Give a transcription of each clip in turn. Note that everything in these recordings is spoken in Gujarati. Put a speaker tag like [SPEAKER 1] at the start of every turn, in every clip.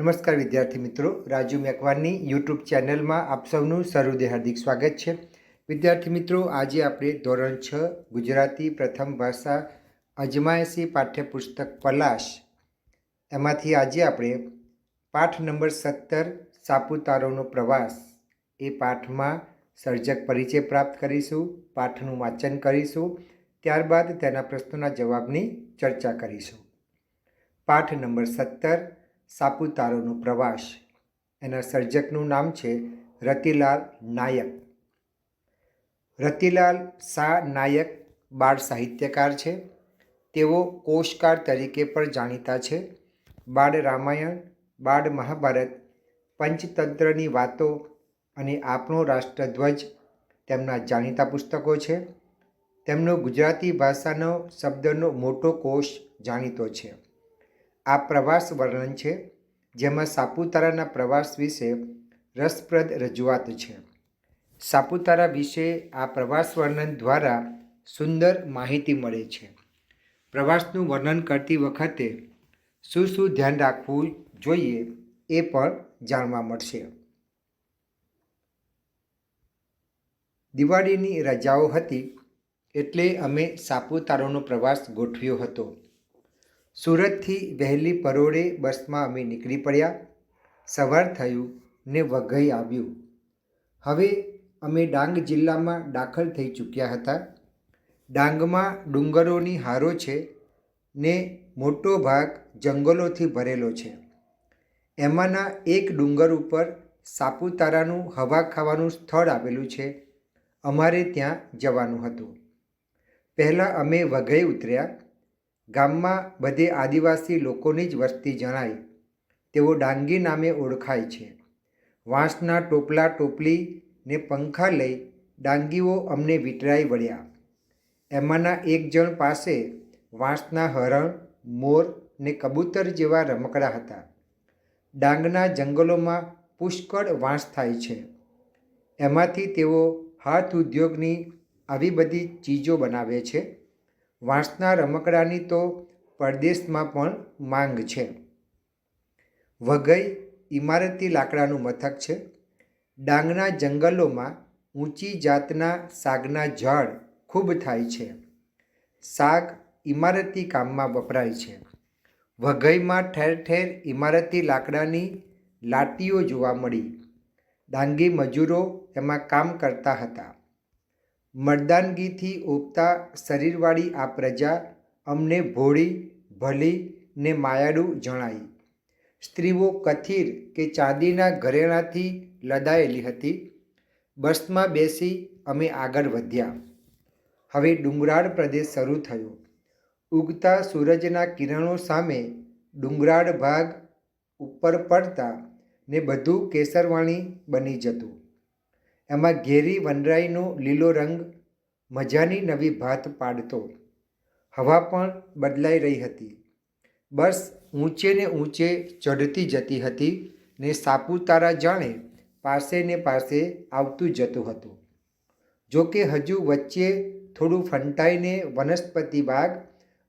[SPEAKER 1] નમસ્કાર વિદ્યાર્થી મિત્રો, રાજુ મેકવાનની યુટ્યુબ ચેનલમાં આપ સૌનું સહૃદય હાર્દિક સ્વાગત છે. વિદ્યાર્થી મિત્રો, આજે આપણે ધોરણ છ, ગુજરાતી પ્રથમ ભાષા, અજમાયશી પાઠ્યપુસ્તક પલાશ. એમાંથી આજે આપણે પાઠ નંબર સત્તર, સાપુતારોનો પ્રવાસ. એ પાઠમાં સર્જક પરિચય પ્રાપ્ત કરીશું, પાઠનું વાંચન કરીશું, ત્યારબાદ તેના પ્રશ્નોના જવાબની ચર્ચા કરીશું. પાઠ નંબર સત્તર સાપુતારોનો પ્રવાસ. એના સર્જકનું નામ છે રતિલાલ નાયક. રતિલાલ શાહ નાયક બાળ સાહિત્યકાર છે. તેઓ કોષકાર તરીકે પણ જાણીતા છે. બાળ રામાયણ, બાળ મહાભારત, પંચતંત્રની વાતો અને આપણો રાષ્ટ્રધ્વજ તેમના જાણીતા પુસ્તકો છે. તેમનો ગુજરાતી ભાષાનો શબ્દનો મોટો કોષ જાણીતો છે. આ પ્રવાસ વર્ણન છે, જેમાં સાપુતારાના પ્રવાસ વિશે રસપ્રદ રજૂઆત છે. સાપુતારા વિશે આ પ્રવાસ વર્ણન દ્વારા સુંદર માહિતી મળે છે. પ્રવાસનું વર્ણન કરતી વખતે શું શું ધ્યાન રાખવું જોઈએ એ પણ જાણવા મળશે. દિવાળીની રજાઓ હતી એટલે અમે સાપુતારાનો પ્રવાસ ગોઠવ્યો હતો. સુરતથી વહેલી પરોળે બસમાં અમે નીકળી પડ્યા. સવાર થયું ને વઘઈ આવ્યું. હવે અમે ડાંગ જિલ્લામાં દાખલ થઈ ચૂક્યા હતા. ડાંગમાં ડુંગરોની હારો છે ને મોટો ભાગ જંગલોથી ભરેલો છે. એમાંના એક ડુંગર ઉપર સાપુતારાનું હવા ખાવાનું સ્થળ આવેલું છે. અમારે ત્યાં જવાનું હતું. પહેલાં અમે વઘઈ ઉતર્યા. ગામમાં બધે આદિવાસી લોકોની જ વસ્તી જણાય. તેઓ ડાંગી નામે ઓળખાય છે. વાંસના ટોપલા ટોપલી ને પંખા લઈ ડાંગીઓ અમને વિટરાઈ વળ્યા. એમાંના એક જણ પાસે વાંસના હરણ, મોર ને કબૂતર જેવા રમકડા હતા. ડાંગના જંગલોમાં પુષ્કળ વાંસ થાય છે. એમાંથી તેઓ હાથ ઉદ્યોગની આવી બધી ચીજો બનાવે છે. વાંસના રમકડાની તો પરદેશમાં પણ માંગ છે. વઘઈ ઇમારતી લાકડાનું મથક છે. ડાંગના જંગલોમાં ઊંચી જાતના સાગના ઝાડ ખૂબ થાય છે. શાક ઇમારતી કામમાં વપરાય છે. વઘઈમાં ઠેર ઠેર ઇમારતી લાકડાની લાટીઓ જોવા મળી. ડાંગી મજૂરો એમાં કામ કરતા હતા. મર્દાનગીથી ઉગતા શરીરવાળી આ પ્રજા અમને ભોળી, ભલી ને માયાળુ જણાઈ. સ્ત્રીઓ કથિર કે ચાંદીના ઘરેણાથી લદાયેલી હતી. બસમાં બેસી અમે આગળ વધ્યા. હવે ડુંગરાળ પ્રદેશ શરૂ થયો. ઉગતા સૂરજના કિરણો સામે ડુંગરાળ ભાગ ઉપર પડતા ને બધું કેસરવાણી બની જતું. એમાં ઘેરી વનરાઈનો લીલો રંગ મજાની નવી ભાત પાડતો. હવા પણ બદલાઈ રહી હતી. બસ ઊંચે ને ઊંચે ચઢતી જતી હતી ને સાપુતારા જાણે પાસે ને પાસે આવતું જતું હતું. જોકે હજુ વચ્ચે થોડું ફંટાઈને વનસ્પતિ બાગ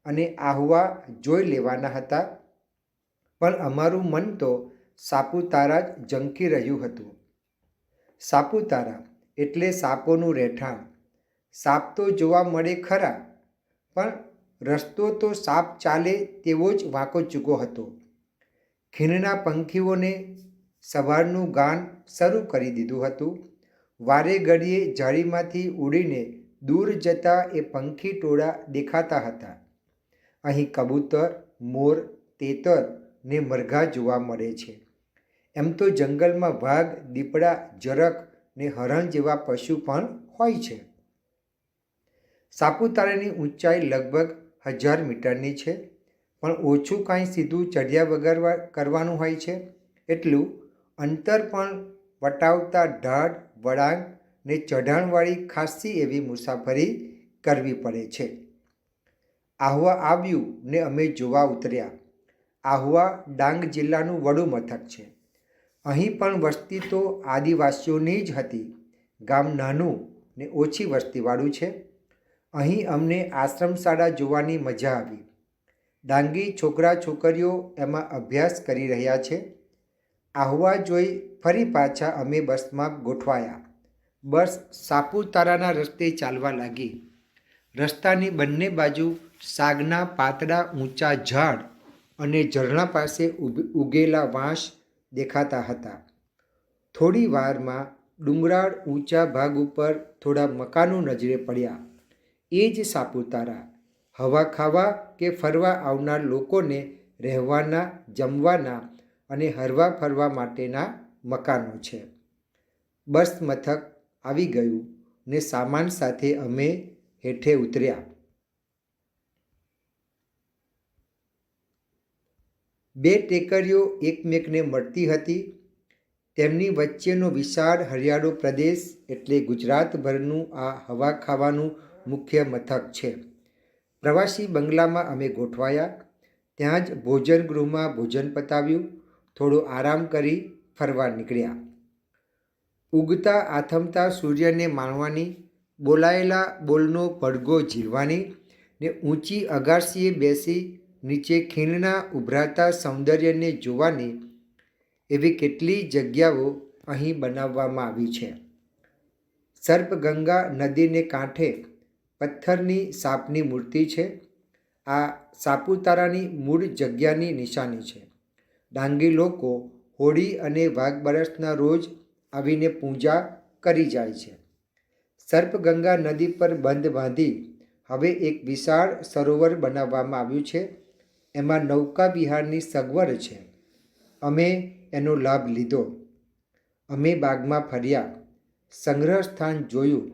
[SPEAKER 1] અને આહવા જોઈ લેવાના હતા. પણ અમારું મન તો સાપુતારા જ ઝંકી રહ્યું હતું. સાપુતારા એટલે સાપોનું રહેઠાણ. સાપ તો જોવા મળે ખરા, પણ રસ્તો તો સાપ ચાલે તેવો જ વાંકો ચૂકો હતો. ખીણના પંખીઓને સવારનું ગાન શરૂ કરી દીધું હતું. વારે ઘડીએ જાળીમાંથી ઉડીને દૂર જતા એ પંખી ટોળા દેખાતા હતા. અહીં કબૂતર, મોર, તેતર ને મરઘા જોવા મળે છે. એમ તો જંગલમાં વાઘ, દીપડા જરક ને હરણ જેવા પશુ પણ હોય છે. સાપુતારાની ઊંચાઈ લગભગ હજાર મીટરની છે, પણ ઓછું કાંઈ સીધું ચઢ્યા વગર કરવાનું હોય છે. એટલું અંતર પણ વટાવતા ઢાળ વળાંક ને ચઢાણવાળી ખાસી એવી મુસાફરી કરવી પડે છે. આહવા આવ્યું ને અમે જોવા ઉતર્યા. આહવા ડાંગ જિલ્લાનું વડું મથક છે. અહીં પણ વસ્તી તો આદિવાસીઓની જ હતી. ગામ નાનું ને ઓછી વસ્તીવાળું છે. અહીં અમને આશ્રમ શાળા જોવાની મજા આવી. ડાંગી છોકરા છોકરીઓ એમાં અભ્યાસ કરી રહ્યા છે. આહવા જોઈ ફરી પાછા અમે બસમાં ગોઠવાયા. બસ સાપુતારાના રસ્તે ચાલવા લાગી. રસ્તાની બંને બાજુ સાગના પાતળા ઊંચા ઝાડ અને ઝરણા પાસે ઉગ- ઉગેલા વાંસ દેખાતા હતા. થોડી વારમાં ડુંગરાળ ઊંચા ભાગ ઉપર થોડા મકાનો નજરે પડ્યા. એ જ સાપુતારા, હવા ખાવા કે ફરવા આવનાર લોકોને રહેવાના, જમવાના અને હરવા ફરવા માટેના મકાનો છે. બસ મથક આવી ગયું ને સામાન સાથે અમે હેઠે ઉતર્યા. બે ટેકરીઓ એકમેકને મળતી હતી. તેમની વચ્ચેનો વિશાળ હરિયાળો પ્રદેશ એટલે ગુજરાતભરનું આ હવા ખાવાનું મુખ્ય મથક છે. પ્રવાસી બંગલામાં અમે ગોઠવાયા. ત્યાં જ ભોજન ગૃહમાં ભોજન પતાવ્યું. થોડો આરામ કરી ફરવા નીકળ્યા. ઉગતા આથમતા સૂર્યને માણવાની, બોલાયેલા બોલનો પડઘો ઝીલવાની ને ઊંચી અગાશીએ બેસી નીચે ખીણના ઉભરાતા સૌંદર્યને જોવાની એવી કેટલી જગ્યાઓ અહીં બનાવવામાં આવી છે. સર્પગંગા નદીને કાંઠે પથ્થરની સાપની મૂર્તિ છે. આ સાપુતારાની મૂળ જગ્યાની નિશાની છે. ડાંગી લોકો હોળી અને વાઘબરસના રોજ આવીને પૂજા કરી જાય છે. સર્પગંગા નદી પર બંધ બાંધી હવે એક વિશાળ સરોવર બનાવવામાં આવ્યું છે. એમાં નૌકા વિહારની સગવડ છે. અમે એનો લાભ લીધો. અમે બાગમાં ફર્યા. સંગ્રહ સ્થાન જોયું.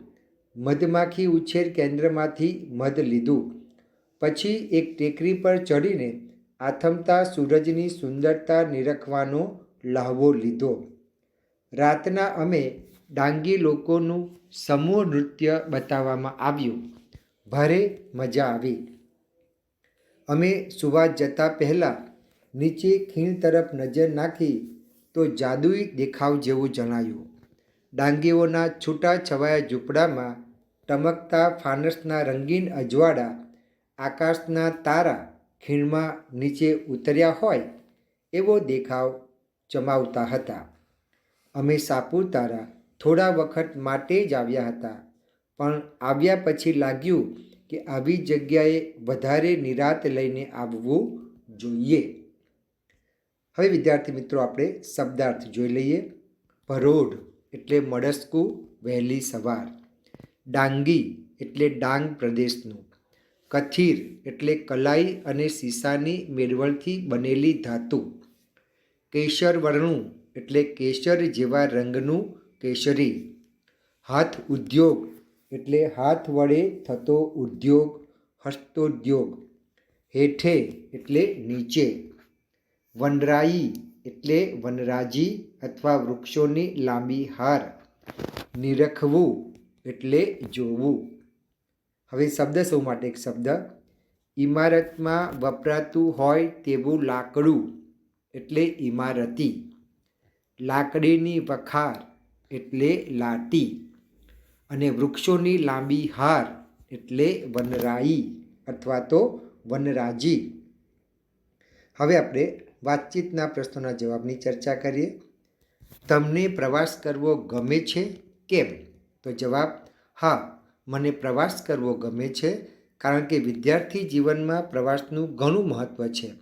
[SPEAKER 1] મધમાખી ઉછેર કેન્દ્રમાંથી મધ લીધું. પછી એક ટેકરી પર ચડીને આથમતા સૂરજની સુંદરતા નિરખવાનો લહાવો લીધો. રાતના અમે ડાંગી લોકોનું સમૂહ નૃત્ય બતાવવામાં આવ્યું. ભારે મજા આવી. અમે સુવા જતા પહેલાં નીચે ખીણ તરફ નજર નાખી તો જાદુઈ દેખાવ જેવું જણાયું. ડાંગીઓના છૂટા છવાયા ઝૂંપડામાં ટમકતા ફાનસના રંગીન અજવાળા, આકાશના તારા ખીણમાં નીચે ઉતર્યા હોય એવો દેખાવ જમાવતા હતા. અમે સાપુતારા થોડા વખત માટે જ આવ્યા હતા, પણ આવ્યા પછી લાગ્યું કે આવી જગ્યાએ વધારે નિરાત લઈને આવવું જોઈએ. હવે વિદ્યાર્થી મિત્રો, આપણે શબ્દાર્થ જોઈ લઈએ. ભરોડ એટલે મળસ્કું, વહેલી સવાર. ડાંગી એટલે ડાંગ પ્રદેશનું. કથીર એટલે કલાઈ અને સીસાની મેળવણથી બનેલી ધાતુ. કેસર વર્ણું એટલે કેસર જેવા રંગનું કેસરી હાથ ઉદ્યોગ એટલે હાથ વડે થતો ઉદ્યોગ, હસ્તોદ્યોગ. હેઠે એટલે નીચે. વનરાઈ એટલે વનરાજી અથવા વૃક્ષોની લાંબી હાર. નિરખવું એટલે જોવું. હવે શબ્દ સૌ માટે એક શબ્દ. ઇમારતમાં વપરાતું હોય તેવું લાકડું એટલે ઇમારતી લાકડીની વખાર એટલે લાટી. અને વૃક્ષોની લાંબી હાર એટલે વનરાઈ અથવા તો વનરાજી. હવે આપણે વાતચીતના પ્રશ્નોના જવાબની ચર્ચા કરીએ. તમને પ્રવાસ કરવો ગમે છે કેમ? તો જવાબ, હા, મને પ્રવાસ કરવો ગમે છે કારણ કે વિદ્યાર્થી જીવનમાં પ્રવાસનું ઘણું મહત્ત્વ છે.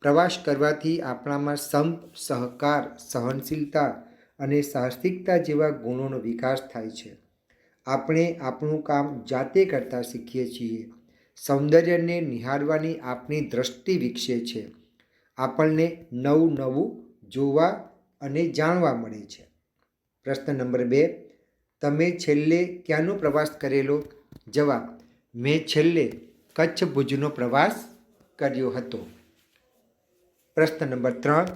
[SPEAKER 1] પ્રવાસ કરવાથી આપણામાં સંપ, સહકાર, સહનશીલતા અને સાહસિકતા જેવા ગુણોનો વિકાસ થાય છે. આપણે આપણું કામ જાતે કરતાં શીખીએ છીએ. સૌંદર્યને નિહાળવાની આપણી દૃષ્ટિ વિકસે છે. આપણને નવું નવું જોવા અને જાણવા મળે છે. પ્રશ્ન નંબર બે, તમે છેલ્લે ક્યાંનો પ્રવાસ કરેલો? જવાબ, મેં છેલ્લે કચ્છ ભુજનો પ્રવાસ કર્યો હતો. પ્રશ્ન નંબર ત્રણ,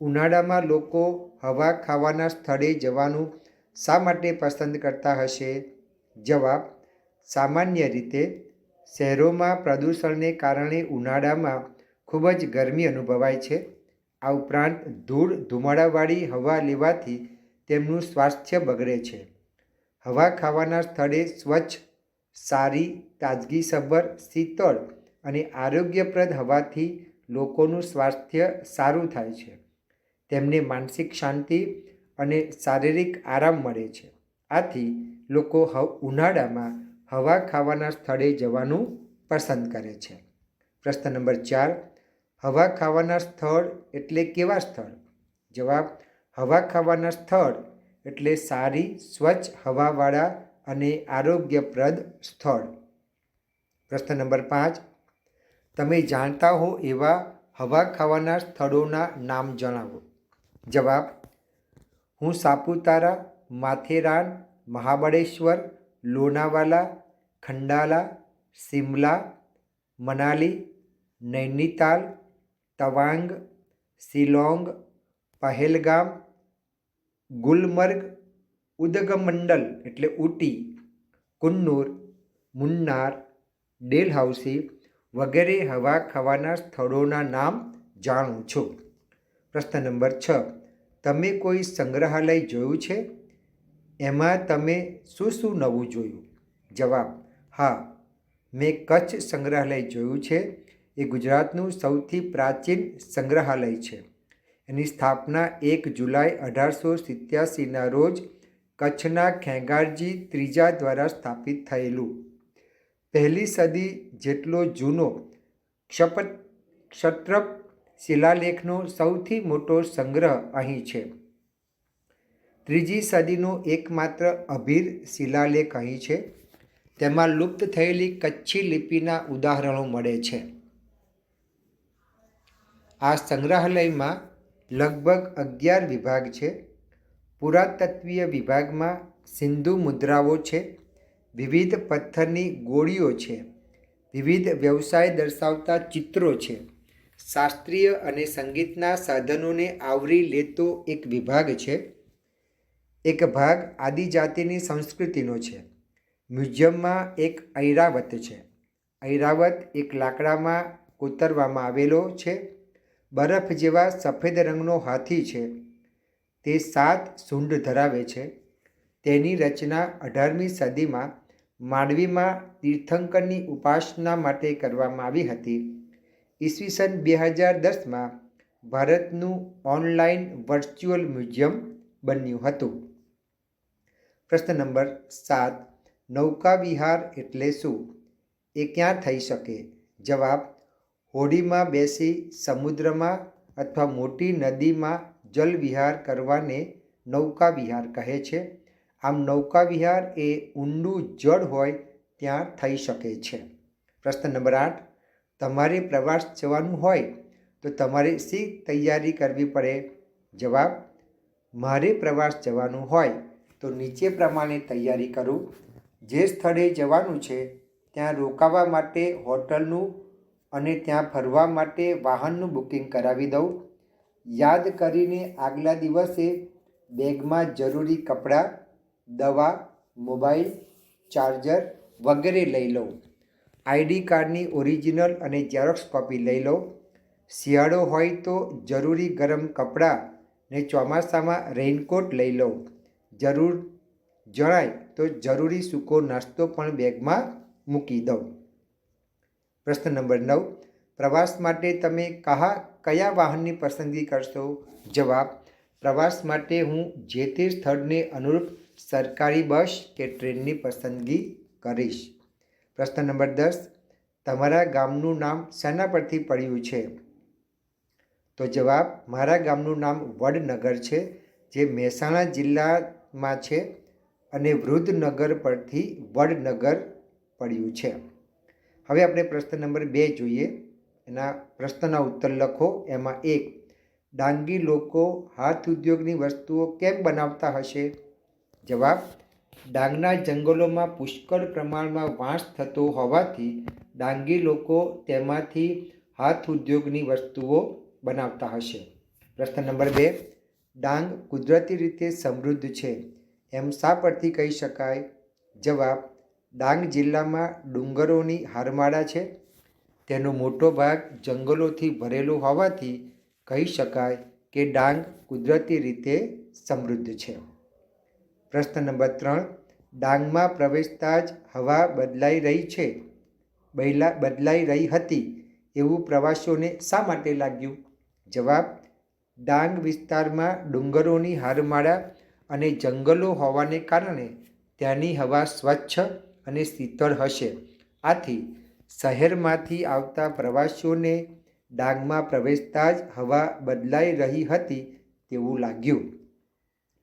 [SPEAKER 1] ઉનાળામાં લોકો હવા ખાવાના સ્થળે જવાનું શા માટે પસંદ કરતા હશે? જવાબ, સામાન્ય રીતે શહેરોમાં પ્રદૂષણને કારણે ઉનાળામાં ખૂબ જ ગરમી અનુભવાય છે. આ ઉપરાંત ધૂળ, ધુમાડાવાળી હવા લેવાથી તેમનું સ્વાસ્થ્ય બગડે છે. હવા ખાવાના સ્થળે સ્વચ્છ, સારી, તાજગીસભર, શીતળ અને આરોગ્યપ્રદ હવાથી લોકોનું સ્વાસ્થ્ય સારું થાય છે. તેમને માનસિક શાંતિ અને શારીરિક આરામ મળે છે. આથી લોકો ઉનાળામાં હવા ખાવાના સ્થળે જવાનું પસંદ કરે છે. પ્રશ્ન નંબર ચાર, હવા ખાવાના સ્થળ એટલે કેવા સ્થળ? જવાબ, હવા ખાવાના સ્થળ એટલે સારી, સ્વચ્છ હવાવાળા અને આરોગ્યપ્રદ સ્થળ. પ્રશ્ન નંબર પાંચ, તમે જાણતા હો એવા હવા ખાવાના સ્થળોના નામ જણાવો? જવાબ, હું સાપુતારા, માથેરાન મહાબળેશ્વર લોનાવાલા ખંડાલા, શિમલા, મનાલી, નૈનીતાલ, તવાંગ, શિલોંગ, પહેલગામ, ગુલમર્ગ, ઉદગમંડલ એટલે ઉટી કુન્નૂર, મુન્નાર, ડેલહાઉસી વગેરે હવા ખાવાના સ્થળોના નામ જાણું છું. પ્રશ્ન નંબર છ. તમે કોઈ સંગ્રહાલય જોયું છે? એમાં તમે શું શું નવું જોયું? જવાબ, હા, મેં કચ્છ સંગ્રહાલય જોયું છે. એ ગુજરાતનું સૌથી પ્રાચીન સંગ્રહાલય છે. એની સ્થાપના એક જુલાઈ અઢારસો સિત્યાસીના રોજ કચ્છના ખેંગારજી ત્રીજા દ્વારા સ્થાપિત થયેલું. પહેલી સદી જેટલો જૂનો ક્ષપત, ક્ષત્રપ શિલાલેખનો સૌથી મોટો સંગ્રહ અહીં છે. ત્રીજી સદીનો એકમાત્ર અભીર શિલાલેખ અહીં છે. તેમાં લુપ્ત થયેલી કચ્છી લિપિના ઉદાહરણો મળે છે. આ સંગ્રહાલયમાં લગભગ અગિયાર વિભાગ છે. પુરાતત્વીય વિભાગમાં સિંધુ મુદ્રાઓ છે. વિવિધ પથ્થરની ગોળીઓ છે. વિવિધ વ્યવસાય દર્શાવતા ચિત્રો છે. શાસ્ત્રીય અને સંગીતના સાધનોને આવરી લેતો એક વિભાગ છે. એક ભાગ આદિજાતિની સંસ્કૃતિનો છે. મ્યુઝિયમમાં એક ઐરાવત છે. ઐરાવત એક લાકડામાં કોતરવામાં આવેલો છે. બરફ જેવા સફેદ રંગનો હાથી છે. તે સાત સૂંઢ ધરાવે છે. તેની રચના અઢારમી સદીમાં માંડવીમાં તીર્થંકરની ઉપાસના માટે કરવામાં આવી હતી. ઈસવીસન બે હજાર દસમાં ભારતનું ઓનલાઈન વર્ચ્યુઅલ મ્યુઝિયમ બન્યું હતું. પ્રશ્ન નંબર સાત, નૌકા વિહાર એટલે શું? એ ક્યાં થઈ શકે? જવાબ, હોડીમાં બેસી સમુદ્રમાં અથવા મોટી નદીમાં જલ વિહાર કરવાને નૌકા વિહાર કહે છે. આમ નૌકા વિહાર એ ઊંડું જળ હોય ત્યાં થઈ શકે છે. પ્રશ્ન નંબર આઠ, તમારે પ્રવાસ જવાનું હોય તો તમારે શી તૈયારી કરવી પડે? જવાબ, મારે પ્રવાસ જવાનું હોય તો નીચે પ્રમાણે તૈયારી કરું. જે સ્થળે જવાનું છે, ત્યાં રોકાવા માટે હોટલનું અને ત્યાં ફરવા માટે વાહનનું બુકિંગ કરાવી દઉં. યાદ કરીને આગલા દિવસે બેગમાં જરૂરી કપડાં, દવા, મોબાઈલ, ચાર્જર વગેરે લઈ લઉં. આઈડી કાર્ડની ઓરિજિનલ અને ઝેરોક્સ કોપી લઈ લો શિયાળો હોય તો જરૂરી ગરમ કપડાં ને ચોમાસામાં રેઇનકોટ લઈ લો જરૂર જણાય તો જરૂરી સૂકો નાસ્તો પણ બેગમાં મૂકી દઉં. પ્રશ્ન નંબર નવ. પ્રવાસ માટે તમે કહા કયા વાહનની પસંદગી કરશો? જવાબ, પ્રવાસ માટે હું જે તે સ્થળને અનુરૂપ સરકારી બસ કે ટ્રેનની પસંદગી કરીશ. પ્રશ્ન નંબર દસ. તમારા ગામનું નામ શેના પરથી પડ્યું છે? તો જવાબ, મારા ગામનું નામ વડનગર છે, જે મહેસાણા જિલ્લામાં છે અને વૃદ્ધનગર પરથી વડનગર પડ્યું છે. હવે આપણે પ્રશ્ન નંબર બે જોઈએ. એના પ્રશ્નના ઉત્તર લખો. એમાં એક, ડાંગી લોકો હાથ ઉદ્યોગની વસ્તુઓ કેમ બનાવતા હશે? જવાબ, ડાંગના જંગલોમાં પુષ્કળ પ્રમાણમાં વાંસ થતો હોવાથી ડાંગી લોકો તેમાંથી હાથ ઉદ્યોગની વસ્તુઓ બનાવતા હશે. પ્રશ્ન નંબર બે ડાંગ કુદરતી રીતે સમૃદ્ધ છે. એમ શા પરથી કહી શકાય? જવાબ, ડાંગ જિલ્લામાં ડુંગરોની હારમાળા છે. તેનો મોટો ભાગ જંગલોથી ભરેલો હોવાથી કહી શકાય કે ડાંગ કુદરતી રીતે સમૃદ્ધ છે. પ્રશ્ન નંબર ત્રણ, ડાંગમાં પ્રવેશતા જ હવા બદલાઈ રહી છે? બદલા બદલાઈ રહી હતી. એવું પ્રવાસીઓને શા માટે લાગ્યું? જવાબ ડાંગ વિસ્તારમાં ડુંગરોની હારમાળા અને જંગલો હોવાને કારણે ત્યાંની હવા સ્વચ્છ અને શીતળ હશે. આથી શહેરમાંથી આવતા પ્રવાસીઓને ડાંગમાં પ્રવેશતા જ હવા બદલાઈ રહી હતી તેવું લાગ્યું.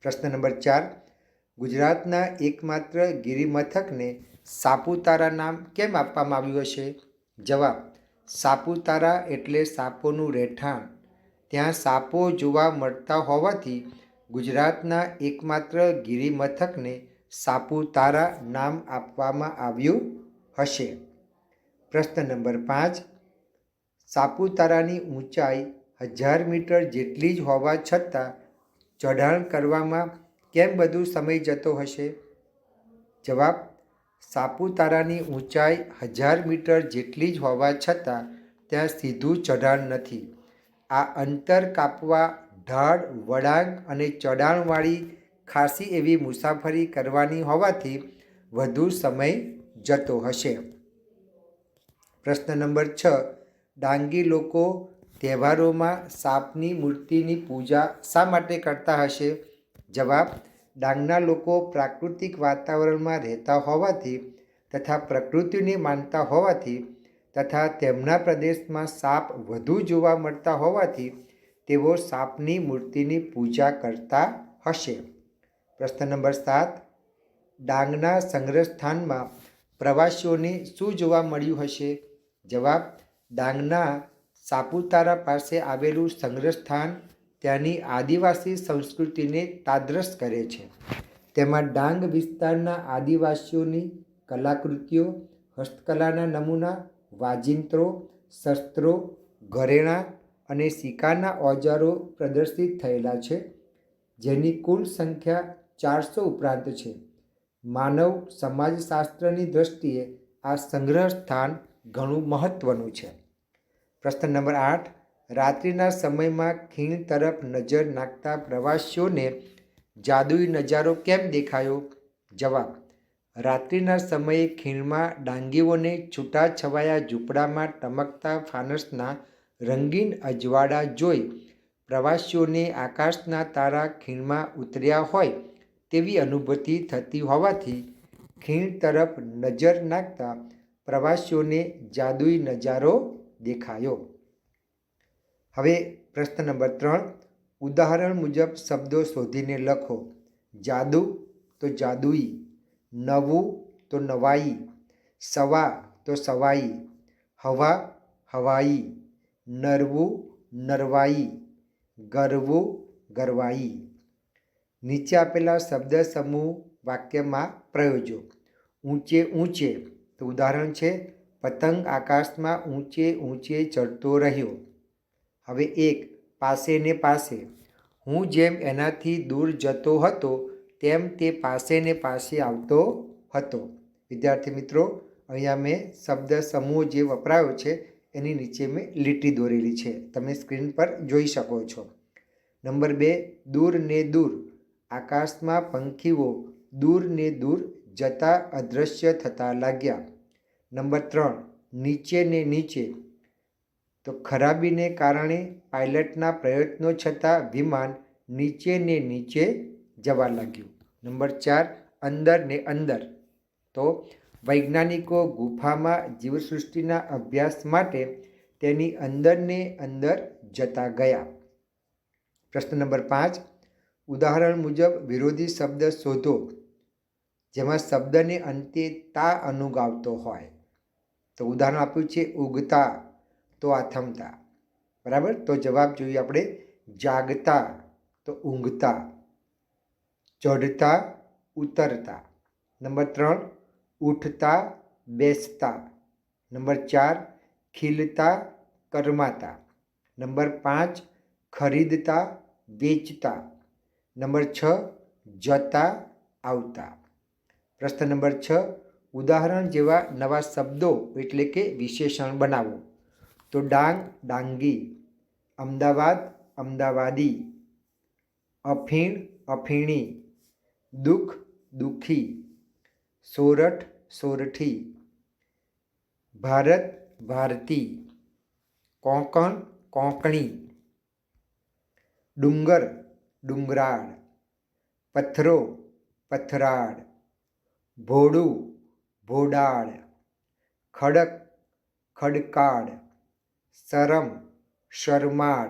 [SPEAKER 1] પ્રશ્ન નંબર ચાર. ગુજરાતના એકમાત્ર ગિરિમથકને સાપુતારા નામ કેમ આપવામાં આવ્યું હશે? જવાબ, સાપુતારા એટલે સાપોનું રહેઠાણ. ત્યાં સાપો જોવા મળતા હોવાથી ગુજરાતના એકમાત્ર ગિરિમથકને સાપુતારા નામ આપવામાં આવ્યું હશે. પ્રશ્ન નંબર પાંચ. સાપુતારાની ઊંચાઈ હજાર મીટર જેટલી જ હોવા છતાં ચઢાણ કરવામાં કેમ બધું સમય જતો હશે? જવાબ. સાપુતારાની ઊંચાઈ હજાર મીટર જેટલી જ હોવા છતાં ત્યાં સીધું ચઢાણ નથી. આ અંતર કાપવા, ઢાળ, વળાંક અને ચઢાણવાળી ખાસી એવી મુસાફરી કરવાની હોવાથી વધુ સમય જતો હશે. પ્રશ્ન નંબર છ. ડાંગી લોકો તહેવારોમાં સાપની મૂર્તિની પૂજા શા માટે કરતા હશે? જવાબ. ડાંગના લોકો પ્રાકૃતિક વાતાવરણમાં રહેતા હોવાથી તથા પ્રકૃતિને માનતા હોવાથી તથા તેમના પ્રદેશમાં સાપ વધુ જોવા મળતા હોવાથી તેઓ સાપની મૂર્તિની પૂજા કરતા હશે. પ્રશ્ન નંબર સાત. ડાંગના સંગ્રહસ્થાનમાં પ્રવાસીઓને શું જોવા મળ્યું હશે? જવાબ, ડાંગના સાપુતારા પાસે આવેલું સંગ્રહસ્થાન ત્યાંની આદિવાસી સંસ્કૃતિને તાદ્રશ કરે છે. તેમાં ડાંગ વિસ્તારના આદિવાસીઓની કલાકૃતિઓ, હસ્તકલાના નમૂના વાજિંત્રો, શસ્ત્રો, ઘરેણાં અને શિકારના ઓજારો પ્રદર્શિત થયેલા છે, જેની કુલ સંખ્યા ચારસો ઉપરાંત છે. માનવ સમાજશાસ્ત્રની દૃષ્ટિએ આ સંગ્રહ સ્થાન ઘણું મહત્ત્વનું છે. પ્રશ્ન નંબર આઠ. રાત્રિના સમયમાં ખીણ તરફ નજર નાખતા પ્રવાસીઓને જાદુઈ નજારો કેમ દેખાયો? જવાબ. રાત્રિના સમયે ખીણમાં ડાંગીઓને છૂટાછવાયા ઝૂંપડામાં ટમકતા ફાનસના રંગીન અજવાળા જોઈ પ્રવાસીઓને આકાશના તારા ખીણમાં ઉતર્યા હોય તેવી અનુભૂતિ થતી હોવાથી ખીણ તરફ નજર નાખતા પ્રવાસીઓને જાદુઈ નજારો દેખાયો. હવે પ્રશ્ન નંબર ત્રણ, ઉદાહરણ મુજબ શબ્દો શોધીને લખો. જાદુ તો જાદુઈ. નવું તો નવાઈ, સવા તો સવાઈ, હવા હવાઈ, નરવું નરવાઈ, ગરવું ગરવાઈ. નીચે આપેલા શબ્દ સમૂહ વાક્યમાં પ્રયોજો. ઊંચે ઊંચે. તો ઉદાહરણ છે, પતંગ આકાશમાં ઊંચે ઊંચે ચડતો રહ્યો. હવે એક, પાસે ને પાસે. હું જેમ એનાથી દૂર જતો હતો તેમ તે પાસે ને પાસે આવતો હતો. વિદ્યાર્થી મિત્રો, અહીંયા મેં શબ્દ સમૂહ જે વપરાયો છે, એની નીચે મેં લીટી દોરેલી છે. તમે સ્ક્રીન પર જોઈ શકો છો. નંબર બે, દૂર ને દૂર. આકાશમાં પંખીઓ દૂર ને દૂર જતા અદૃશ્ય થતા લાગ્યા. નંબર ત્રણ, નીચે ને નીચે. તો ખરાબીને કારણે પાયલટના પ્રયત્નો છતાં વિમાન નીચે ને નીચે જવા લાગ્યું નંબર ચાર, અંદર ને અંદર. તો વૈજ્ઞાનિકો ગુફામાં જીવસૃષ્ટિના અભ્યાસ માટે તેની અંદરને અંદર જતા ગયા. પ્રશ્ન નંબર પાંચ, ઉદાહરણ મુજબ વિરોધી શબ્દ શોધો, જેમાં શબ્દને અંતે તા અનુગાવતો હોય. તો ઉદાહરણ આપ્યું છે, ઉગતા. તો આથમતા બરાબર? તો જવાબ જોઈએ આપણે, જાગતા. તો ઊંઘતા. ચઢતા, ઉતરતા. નંબર ત્રણ, ઉઠતા, બેસતા. નંબર ચાર, ખીલતા, કરમાતા. નંબર પાંચ, ખરીદતા, વેચતા. નંબર છ, જતા, આવતા. પ્રશ્ન નંબર છ, ઉદાહરણ જેવા નવા શબ્દો એટલે કે વિશેષણ બનાવો. તો ડાંગ, ડાંગી. અમદાવાદ, અમદાવાદી. અફીણ, અફીણી. दुख दुखी, सोरठ सोरठी, भारत भारती, कोंकण कोंकणी, डूंगर डूंगराळ पत्थरो पथराळ, भोडू भोड़ाड़ खडक खडकाळ, सरम शर्माळ,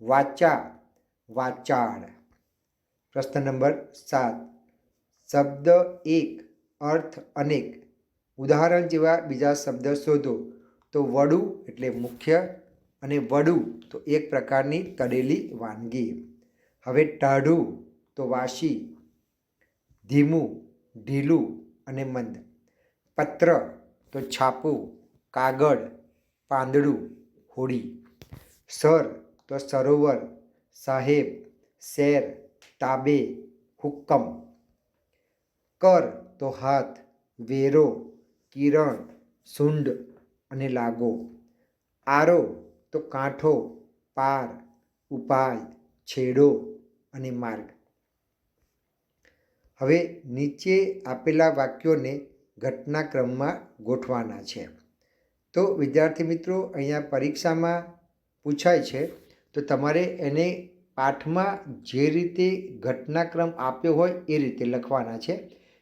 [SPEAKER 1] वाचा वाचाड़ પ્રશ્ન નંબર સાત. શબ્દ એક, અર્થ અનેક. ઉદાહરણ જેવા બીજા શબ્દ શોધો. તો વડું એટલે મુખ્ય અને વડું તો એક પ્રકારની તળેલી વાનગી. હવે ટાઢું તો વાસી, ધીમું, ઢીલું અને મંદ. પત્ર તો છાપું, કાગળ, પાંદડું, હોડી. સર તો સરોવર, સાહેબ, શેર તાબે હુક્કમ કર તો હાથ, વેરો, કિરણ, સુંડ અને લાગો. આરો તો કાંઠો, પાર, ઉપાય, છેડો અને માર્ગ. હવે નીચે આપેલા વાક્યોને ઘટનાક્રમમાં ગોઠવાના છે. તો વિદ્યાર્થી મિત્રો, અહીંયા પરીક્ષામાં પૂછાય છે, તો તમારે એને પાઠમાં જે રીતે ઘટનાક્રમ આપ્યો હોય એ રીતે લખવાના છે.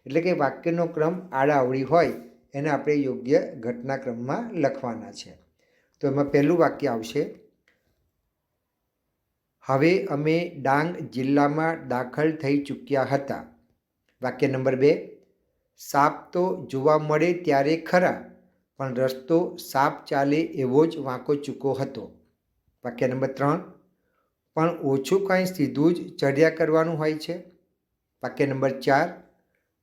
[SPEAKER 1] એટલે કે વાક્યનો ક્રમ આડાઅવળી હોય એને આપણે યોગ્ય ઘટનાક્રમમાં લખવાના છે. તો એમાં પહેલું વાક્ય આવશે. હવે અમે ડાંગ જિલ્લામાં દાખલ થઈ ચૂક્યા હતા. વાક્ય નંબર બે. સાપ તો જોવા મળે ત્યારે ખરા, પણ રસ્તો સાપ ચાલે એવો જ વાંકો ચૂકો હતો. વાક્ય નંબર ત્રણ. પણ ઓછું કાંઈ સીધું જ ચઢ્યા કરવાનું હોય છે? વાક્ય નંબર ચાર,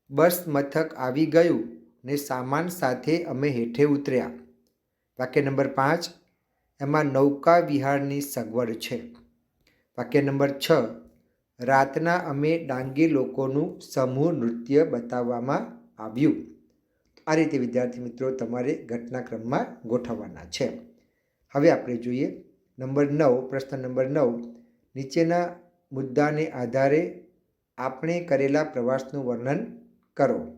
[SPEAKER 1] બસ મથક આવી ગયું ને સામાન સાથે અમે હેઠે ઉતર્યા. વાક્ય નંબર પાંચ, એમાં નૌકા વિહારની સગવડ છે. વાક્ય નંબર છ, રાતના અમે ડાંગી લોકોનું સમૂહ નૃત્ય બતાવવામાં આવ્યું. આ રીતે વિદ્યાર્થી મિત્રો તમારે ઘટનાક્રમમાં ગોઠવવાના છે. હવે આપણે જોઈએ નંબર નવ, પ્રશ્ન નંબર નવ. નીચેના મુદ્દાને આધારે આપણે કરેલા પ્રવાસનું વર્ણન કરો.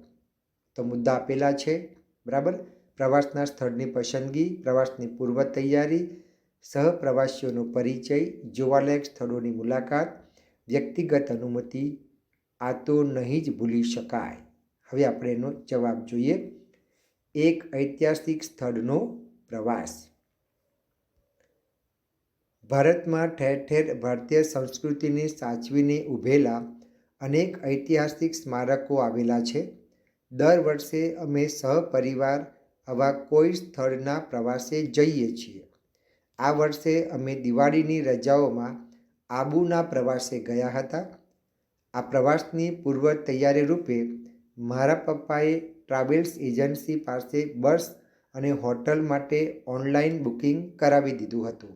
[SPEAKER 1] તો મુદ્દા આપેલા છે, બરાબર? પ્રવાસના સ્થળની પસંદગી, પ્રવાસની પૂર્વ તૈયારી, સહપ્રવાસીઓનો પરિચય, જોવાલાયક સ્થળોની મુલાકાત, વ્યક્તિગત અનુમતિ, આ તો નહીં જ ભૂલી શકાય. હવે આપણે એનો જવાબ જોઈએ. એક ઐતિહાસિક સ્થળનો પ્રવાસ. ભારતમાં ઠેર ઠેર ભારતીય સંસ્કૃતિને સાચવીને ઊભેલા અનેક ઐતિહાસિક સ્મારકો આવેલા છે. દર વર્ષે અમે સહપરિવાર આવા કોઈ સ્થળના પ્રવાસે જઈએ છીએ. આ વર્ષે અમે દિવાળીની રજાઓમાં આબુના પ્રવાસે ગયા હતા. આ પ્રવાસની પૂર્વ તૈયારી રૂપે મારા પપ્પાએ ટ્રાવેલ્સ એજન્સી પાસે બસ અને હોટલ માટે ઓનલાઈન બુકિંગ કરાવી દીધું હતું.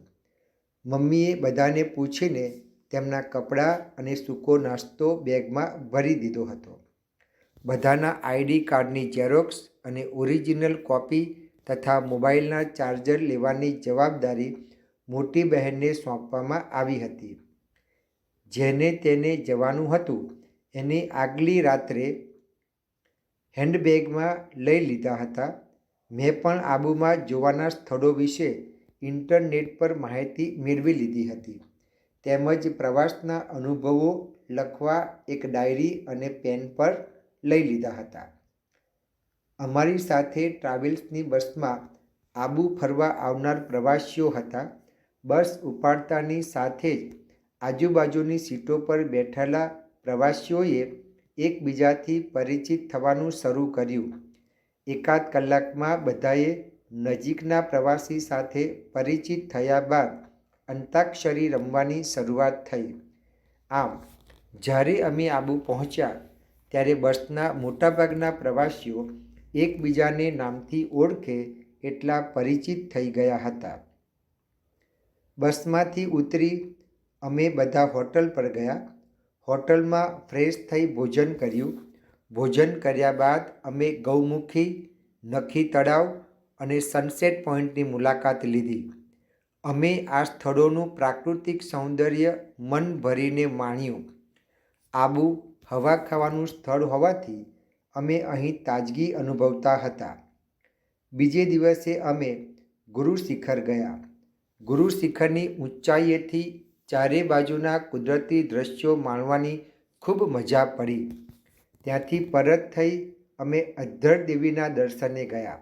[SPEAKER 1] મમ્મીએ બધાને પૂછીને તેમના કપડાં અને સૂકો નાસ્તો બેગમાં ભરી દીધો હતો. બધાના આઈડી કાર્ડની ઝેરોક્સ અને ઓરિજિનલ કોપી તથા મોબાઈલના ચાર્જર લેવાની જવાબદારી મોટી બહેનને સોંપવામાં આવી હતી. જેને તેને જવાનું હતું, એને આગલી રાત્રે હેન્ડબેગમાં લઈ લીધા હતા. મેં પણ આબુમાં જોવાના સ્થળો વિશે ઇન્ટરનેટ પર માહિતી મેળવી લીધી હતી. તેમજ પ્રવાસના અનુભવો લખવા એક ડાયરી અને પેન પર લઈ લીધા હતા. અમારી સાથે ટ્રાવેલ્સની બસમાં આબુ ફરવા આવનાર પ્રવાસીઓ હતા. બસ ઉપાડતાની સાથે જ આજુબાજુની સીટો પર બેઠેલા પ્રવાસીઓએ એકબીજાથી પરિચિત થવાનું શરૂ કર્યું. એકાદ કલાકમાં બધાએ નજીકના પ્રવાસી સાથે પરિચિત થયા બાદ અંતાક્ષરી રમવાની શરૂઆત થઈ. આમ, જ્યારે અમે આબુ પહોંચ્યા, ત્યારે બસના મોટાભાગના પ્રવાસીઓ એકબીજાને નામથી ઓળખે એટલા પરિચિત થઈ ગયા હતા. બસમાંથી ઉતરી અમે બધા હોટલ પર ગયા. હોટલમાં ફ્રેશ થઈ ભોજન કર્યું. ભોજન કર્યા બાદ અમે ગૌમુખી નખી તળાવ અને સનસેટ પોઈન્ટની મુલાકાત લીધી. અમે આ સ્થળોનું પ્રાકૃતિક સૌંદર્ય મન ભરીને માણ્યું. આબુ, હવા ખાવાનું સ્થળ હોવાથી અમે અહીં તાજગી અનુભવતા હતા. બીજે દિવસે અમે ગુરુ શિખર ગયા. ગુરુ શિખરની ઊંચાઈએથી ચારે બાજુના કુદરતી દ્રશ્યો માણવાની ખૂબ મજા પડી. ત્યાંથી પરત થઈ અમે અધ્ધર દેવીના દર્શને ગયા.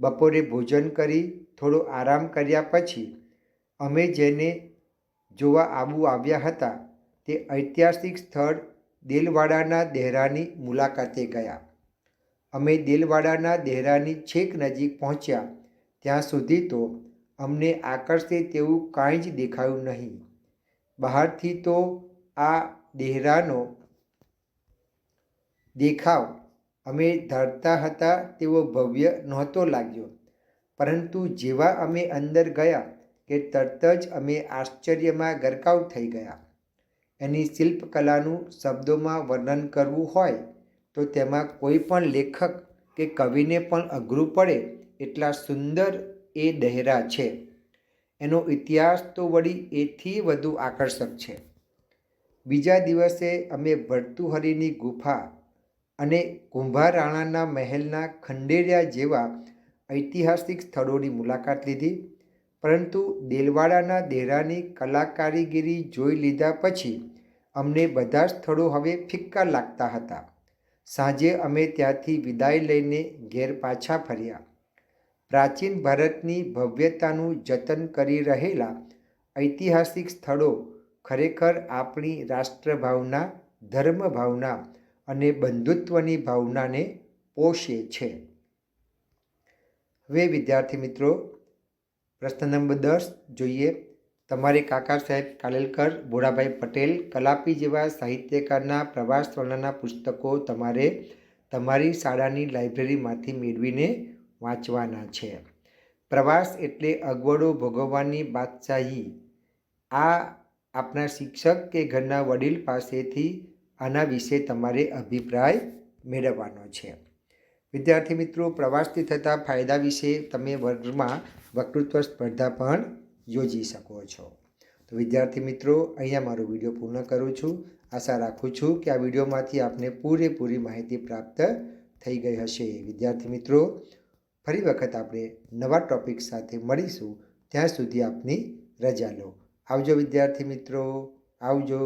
[SPEAKER 1] બપોરે ભોજન કરી, થોડો આરામ કર્યા પછી, અમે જેને જોવા આબુ આવ્યા હતા, તે ઐતિહાસિક સ્થળ દેલવાડાના દેહરાની મુલાકાતે ગયા. અમે દેલવાડાના દેહરાની છેક નજીક પહોંચ્યા. ત્યાં સુધી તો અમને આકર્ષે તેવું કાંઈ જ દેખાયું નહીં. બહારથી તો આ દેહરાનો દેખાવ અમે ધારતા હતા તેવો ભવ્ય નહોતો લાગ્યો. પરંતુ જેવા અમે અંદર ગયા કે તરત જ અમે આશ્ચર્યમાં ગરકાવ થઈ ગયા. એની શિલ્પકલાનું શબ્દોમાં વર્ણન કરવું હોય તો તેમાં કોઈ પણ લેખક કે કવિને પણ અઘરું પડે એટલા સુંદર એ દહેરા છે. એનો ઇતિહાસ તો વળી એથી વધુ આકર્ષક છે. બીજા દિવસે અમે ભર્તુહરીની ગુફા અને કુંભારાણાના મહેલના ખંડેરિયા જેવા ઐતિહાસિક સ્થળોની મુલાકાત લીધી. પરંતુ દેલવાડાના દેરાની કલાકારીગીરી જોઈ લીધા પછી અમને બધા સ્થળો હવે ફિક્કા લાગતા હતા. સાંજે અમે ત્યાંથી વિદાય લઈને ઘેર પાછા ફર્યા. પ્રાચીન ભારતની ભવ્યતાનું જતન કરી રહેલા ઐતિહાસિક સ્થળો ખરેખર આપણી રાષ્ટ્રભાવના ધર્મ ભાવના અને બંધુત્વની ભાવનાને પોષે છે. હવે વિદ્યાર્થી મિત્રો, પ્રશ્ન નંબર દસ જોઈએ. તમારે કાકા સાહેબ કાલેલકર, ભોળાભાઈ પટેલ, કલાપી જેવા સાહિત્યકારના પ્રવાસ વર્ણના પુસ્તકો તમારે તમારી શાળાની લાઇબ્રેરીમાંથી મેળવીને વાંચવાના છે. પ્રવાસ એટલે અગવડો ભોગવવાની બાદશાહી. આ આપણા શિક્ષક કે ઘરના વડીલ પાસેથી આના વિશે તમારે અભિપ્રાય મેળવવાનો છે. વિદ્યાર્થી મિત્રો, પ્રવાસથી થતા ફાયદા વિશે તમે વર્ગમાં વક્તૃત્વ સ્પર્ધા પણ યોજી શકો છો. તો વિદ્યાર્થી મિત્રો, અહીંયા મારો વીડિયો પૂર્ણ કરું છું. આશા રાખું છું કે આ વિડીયોમાંથી આપને પૂરેપૂરી માહિતી પ્રાપ્ત થઈ ગઈ હશે. વિદ્યાર્થી મિત્રો, ફરી વખત આપણે નવા ટોપિક સાથે મળીશું. ત્યાં સુધી આપની રજા લો. આવજો વિદ્યાર્થી મિત્રો. આવજો.